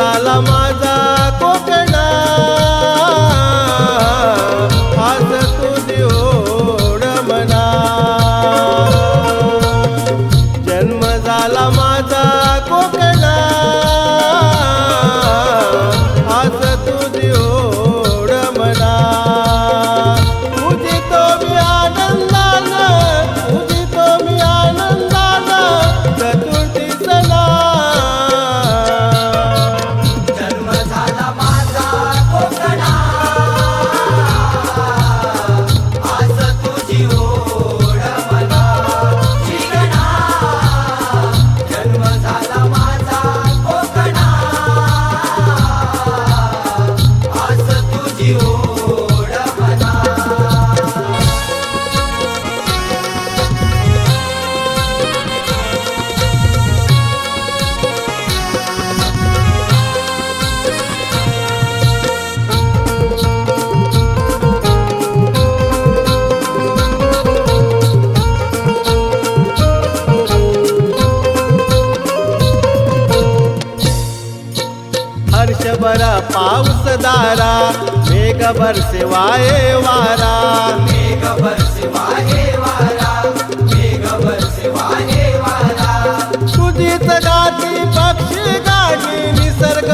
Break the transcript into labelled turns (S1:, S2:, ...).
S1: Rala Ma you.
S2: हर्षभरा पाऊस दारा मेघ बरसे वाये वारा.
S1: मेघ बरसे वाहे वारा मेघ बरसे वाहे वारा.
S2: तुझीच गाठी पक्षी गाठी निसर्ग